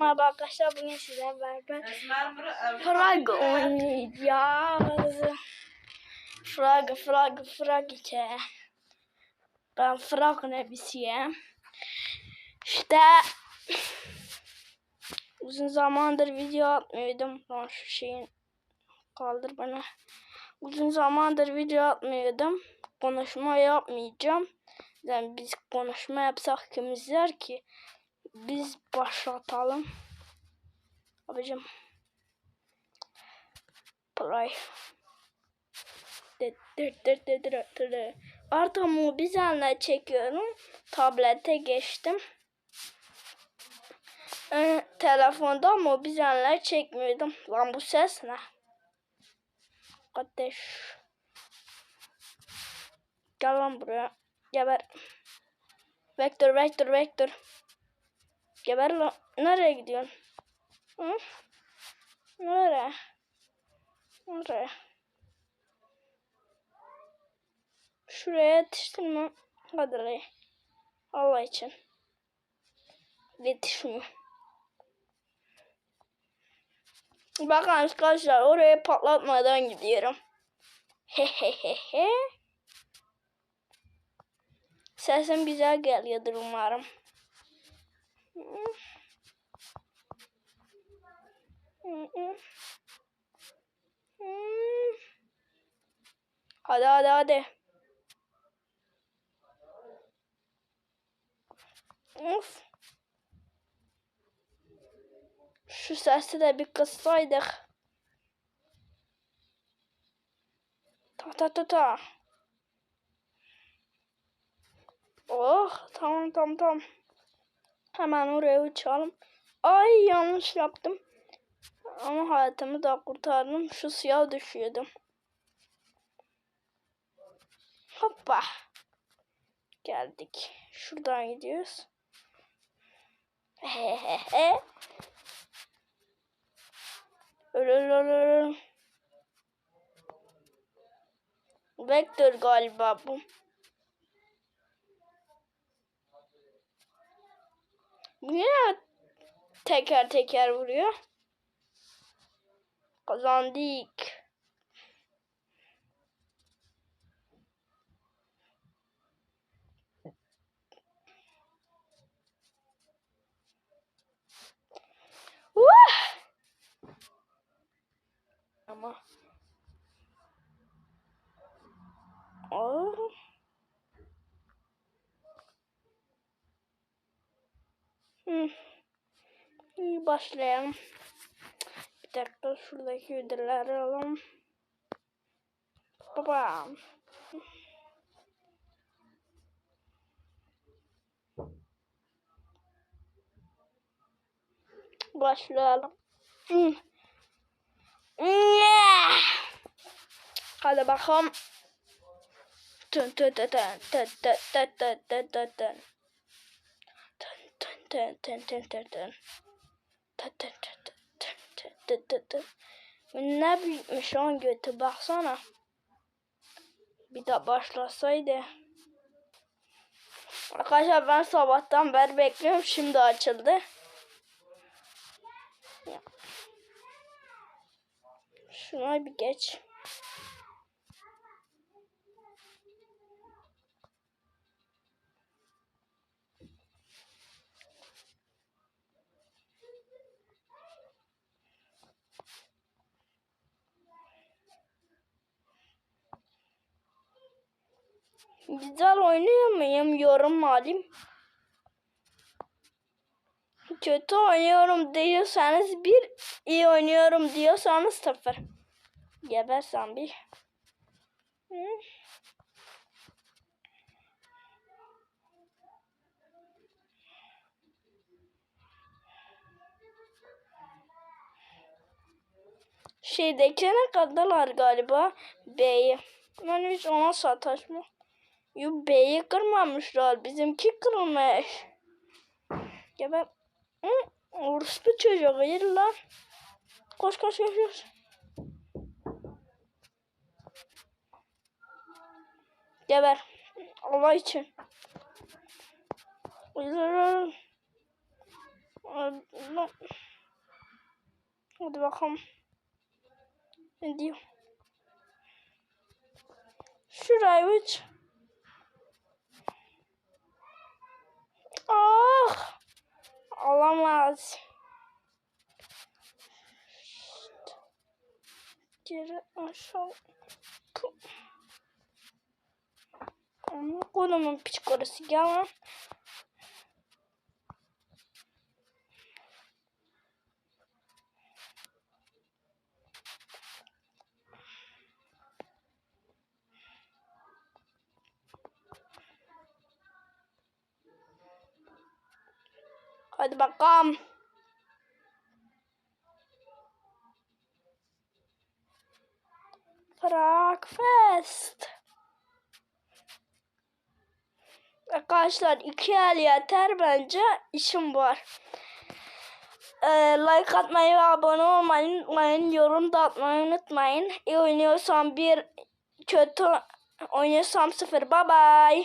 Merhaba arkadaşlar bugün sizlerle beraber Frag oynayacağız. Frag, frag, frag içe. Ben frag nebisiyim. İşte uzun zamandır video atmıyordum. Lan şu şeyin kaldır bana. Uzun zamandır video atmıyordum. Konuşma yapmayacağım. Yani biz konuşma yapsak kim izler ki? Biz başlatalım. Abicim. Play. Artık mobizenle çekiyorum. Tablete geçtim. Ee, telefonda mobizenle çekmiyordum. Lan bu ses ne? Kardeş. Gel lan buraya. Geber. Vektör, vektör, vektör. Geber. Nereye gidiyorsun? Hı? Nereye? Nereye? Şuraya yetiştirme. Hadi lan. Allah için. Yetişmiyor. Bakın arkadaşlar oraya patlatmadan gidiyorum. Hehehehe. Sesim güzel geliyordur umarım. Hadi hadi hadi. Of. Şu sesi de bir kıssaydık. Ta ta ta ta. Oh tamam tamam tamam. Hemen oraya uçalım. Ay yanlış yaptım. Ama hayatımı da kurtardım. Şu suya düşüyordum. Hoppa. Geldik. Şuradan gidiyoruz. Hehehe. Vektör galiba bu. Niye teker teker vuruyor? Kazandık. Vah! Ama Aa. Hı. İyi başlayalım. Bir dakika şuradaki ödülleri alalım. Baba. Başlayalım. Hadi bakalım. Tın tın tın tın tın tın tın tın tın tın tın. Tın tın tın tın Ne büyükmüş lan götü baksana. Bir de başlasaydı. Arkadaşlar ben sabahtan beri bekliyorum. Şimdi açıldı. Şuna bir geç. Güzel oynuyor muyum? Yorum alayım. Kötü oynuyorum diyorsanız bir, iyi oynuyorum diyorsanız sıfır. Gebersen bir. Hı? Şeydekine kadar galiba B'yi. Ben hiç ona sataşma. Yo B'yi kırmamışlar. Bizimki kırılmış. Geber. Hı? Orospu çocuğu lan. Koş koş koş koş. Geber. Allah için. Hadi bakalım. Ne diyor? Şurayı uç. Olamaz. Geri aşağı. Kolumun psikolojisi gel. Hadi bakalım. Breakfast. Arkadaşlar iki el yeter bence. işim var. Ee, like atmayı ve abone olmayı unutmayın. Yorum da atmayı unutmayın. İyi oynuyorsam bir kötü oynuyorsam sıfır. Bye bye.